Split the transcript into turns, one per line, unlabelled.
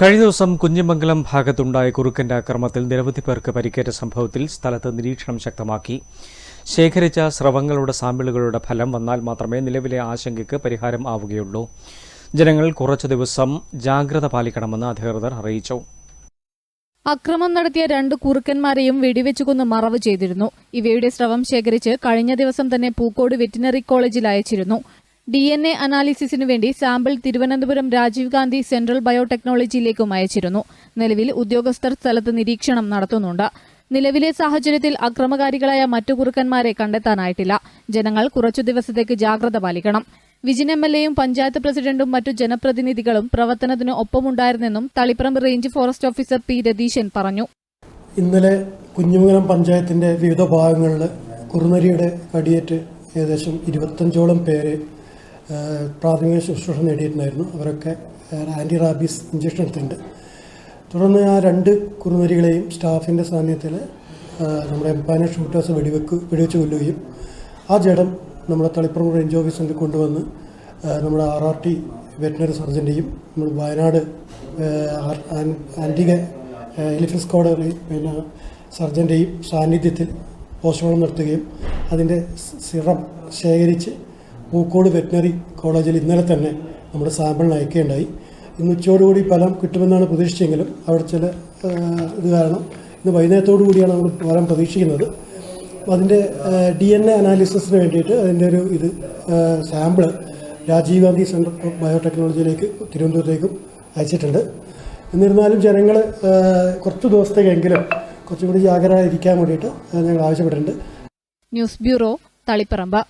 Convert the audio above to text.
കഴിഞ്ഞ ദിവസം കുഞ്ഞിമംഗലം ഭാഗത്തുണ്ടായ കുറുക്കന്റെ അക്രമത്തിൽ നിരവധി പേർക്ക് പരിക്കേറ്റ സംഭവത്തിൽ സ്ഥലത്ത് നിരീക്ഷണം ശക്തമാക്കി. ശേഖരിച്ച സ്രവങ്ങളുടെ സാമ്പിളുകളുടെ ഫലം വന്നാൽ മാത്രമേ നിലവിലെ ആശങ്കയ്ക്ക് പരിഹാരം ആവുകയുള്ളൂ. ജനങ്ങൾ കുറച്ചു ദിവസം ജാഗ്രത പാലിക്കണമെന്ന് അധികൃതർ അറിയിച്ചു.
അക്രമം നടത്തിയ രണ്ട് കുറുക്കന്മാരെയും വെടിവെച്ചു കൊന്ന് മറവ് ചെയ്തിരുന്നു. ഇവയുടെ സ്രവം ശേഖരിച്ച് കഴിഞ്ഞ ദിവസം തന്നെ പൂക്കോട് വെറ്റിനറി കോളേജിൽ അയച്ചിരുന്നു. ഡി എൻ എ അനാലിസിസിനു വേണ്ടി സാമ്പിൾ തിരുവനന്തപുരം രാജീവ് ഗാന്ധി സെൻട്രൽ ബയോടെക്നോളജിയിലേക്കും അയച്ചിരുന്നു. നിലവിൽ ഉദ്യോഗസ്ഥർ സ്ഥലത്ത് നിരീക്ഷണം നടത്തുന്നുണ്ട്. നിലവിലെ സാഹചര്യത്തിൽ അക്രമകാരികളായ മറ്റു കുറുക്കന്മാരെ കണ്ടെത്താനായിട്ടില്ല. ജനങ്ങൾ കുറച്ചു ദിവസത്തേക്ക് ജാഗ്രത പാലിക്കണം. വിജിൻ എം എൽ എയും പഞ്ചായത്ത് പ്രസിഡന്റും മറ്റു ജനപ്രതിനിധികളും പ്രവർത്തനത്തിന് ഒപ്പമുണ്ടായിരുന്നെന്നും Taliparamba range forest officer P Ratheeshan പറഞ്ഞു.
ഇന്നലെ കുഞ്ഞുമംഗലം പഞ്ചായത്തിന്റെ വിവിധ ഭാഗങ്ങളിൽ കുറുനരിയുടെ കടിയേറ്റ് ഏകദേശം ഇരുപത്തഞ്ചോളം പേരെ പ്രാഥമിക ശുശ്രൂഷ നേടിയിട്ടുണ്ടായിരുന്നു. അവരൊക്കെ ആന്റി റാബീസ് ഇഞ്ചക്ഷൻ എടുത്തിട്ടുണ്ട് തുടർന്ന് ആ രണ്ട് കുറുനരികളെയും സ്റ്റാഫിന്റെ സാന്നിധ്യത്തിൽ നമ്മുടെ എംപാന ഷൂട്ടേഴ്സ് വെടിവെക്ക് വെടിവെച്ച് കൊല്ലുകയും ആ ജഡം നമ്മുടെ തളിപ്പുറം റേഞ്ച് ഓഫീസിൽ കൊണ്ടുവന്ന് നമ്മുടെ ആർ ആർ ടി വെറ്റിനറി സർജന്റെയും നമ്മൾ വയനാട് ആന്റിക എലിഫിൻ സ്ക്വാഡ് പിന്നെ സർജന്റെയും സാന്നിധ്യത്തിൽ പോസ്റ്റ്മോർട്ടം നടത്തുകയും അതിന്റെ സിറം ശേഖരിച്ച് പൂക്കോട് വെറ്റിനറി കോളേജിൽ ഇന്നലെ തന്നെ നമ്മുടെ സാമ്പിൾ അയക്കുകയുണ്ടായി. ഇന്ന് ഉച്ചയോടുകൂടി ഫലം കിട്ടുമെന്നാണ് പ്രതീക്ഷിച്ചെങ്കിലും അവിടെ ചില ഇത് കാരണം ഇന്ന് വൈകുന്നേരത്തോടു കൂടിയാണ് നമ്മൾ ഫലം പ്രതീക്ഷിക്കുന്നത്. അതിന്റെ ഡി എൻ എ അനാലിസിസിന് വേണ്ടിയിട്ട് അതിന്റെ ഒരു ഇത് sample Rajiv Gandhi centre of ബയോടെക്നോളജിയിലേക്ക് തിരുവനന്തപുരത്തേക്കും അയച്ചിട്ടുണ്ട്. എന്നിരുന്നാലും ജനങ്ങൾ കുറച്ച് ദിവസത്തേക്കെങ്കിലും കുറച്ചും കൂടി ജാഗ്രത ഇരിക്കാൻ വേണ്ടിയിട്ട് ഞങ്ങൾ ആവശ്യപ്പെട്ടിട്ടുണ്ട്.
News bureau Taliparamba.